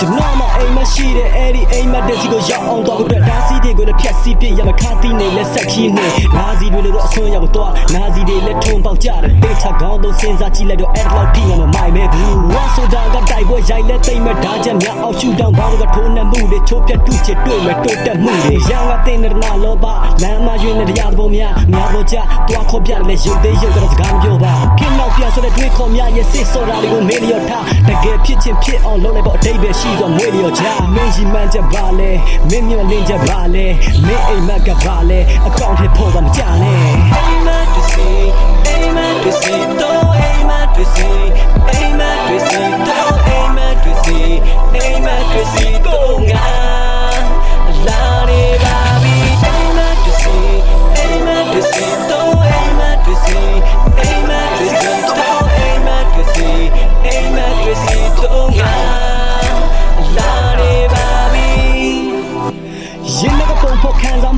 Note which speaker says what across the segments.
Speaker 1: ကျွန်တော်မအိမ်မရှိတဲ့အဲ့ဒီအိမ်မက်တဲ့စီကိုရောက်အောင်တော့အတွက်ဒါစီတွေကိုလည်းဖြတ်စီပြရမခါတီးနေလက်ဆက်ခင်းနေနာစီတွေလည်းတော့အဆွမ်းရောက်တော့နာစီတွေလည်းထုံပေါက်ကြတယ်တေချာကောင်းတော့စဉ်းစားကြည့်လိုက်တော့အဲ့လောက်ထိရမမိုက်မဲဘူးဝါဆိုတာကတိုက်ပွဲ ရိုက်လဲတိတ်မဲ့ဓာချက်များအောင်ရှူတောင်းဘောင်းကထိုးနှက်မှုတွေချိုးပြတ်တူချစ်တွေ့မဲ့တိုးတက်မှုတွေရောင်ကတဲ့နေနာလောဘလမ်းမရွေးနေတဲ့ရသဘောများများတော့ကြတွားခေါ်ပြတယ်လေရုပ်သေးရုပ်ကတော့စကားမပြောပါခင်နောက်ပြန်ဆိုတဲ့တွေးခေါ်များရဲ့စစ်စော်တာတွေကိုမေးလျော်ထားတကယ်ဖြစ်ချင်းဖြစ်အောင်လုပ်လိုက်ပေါ့အတိတ်ပဲရှိဆိုမွေးလျော်ချမင်းရှိမှန်းချက်ပါလေမင်းမျောလင်းချက်ပါလေမင်းအိမ်မက်ကပါလေအကောင့်ထဲဖို့ကမကြနဲ့
Speaker 2: Amen to see, amen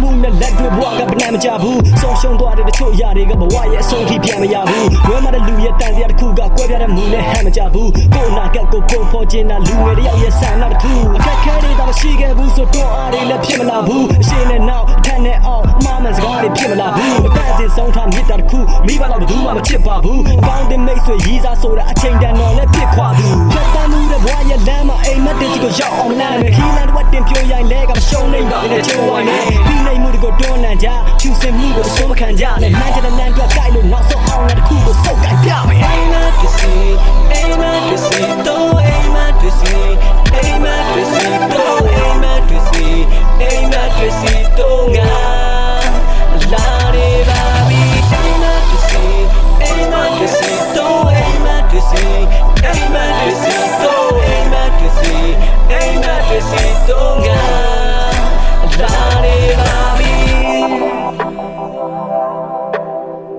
Speaker 1: မှုနဲ့လက်တွေဘဝကဗနာမကြဘူးဆုံးရှုံးသွားတဲ့တချို့အရာတွေကဘဝရဲ့အဆုံးထိပြန်မရဘူးလွဲမတဲ့လူရဲ့တန်တရားတစ်ခုကကွဲပြားတဲ့မူနဲ့ဟန်မကြဘူးကိုယ်နာကကိုပုံဖို့ခြင်းတာလူငယ်တယောက်ရဲ့ဆန္ဒတစ်ခုအခက်ခဲတွေတော့မရှိခဲ့ဘူးဆိုတော့အားတွေလည်းဖြစ်မလာဘူးအရှိနဲ့နောက်အထက်နဲ့အောက်အမှားမှန်စကားတွေဖြစ်မလာဘူးအတန်းစင်ဆုံးထားမြစ်တာတစ်ခုမိဘတော့ဘူးမှမချစ်ပါဘူးအပေါင်းတင်မိတ်ဆွေရီးစားဆိုတာအချိန်တန်တော်လည်းဖြစ်ခွာသူဖြတ်တမ်းမှုတဲ့ဘဝ ခံကြနဲ့မှန်တဲ့လမ်းတွေကြိုက်လို့နောက်ဆုံး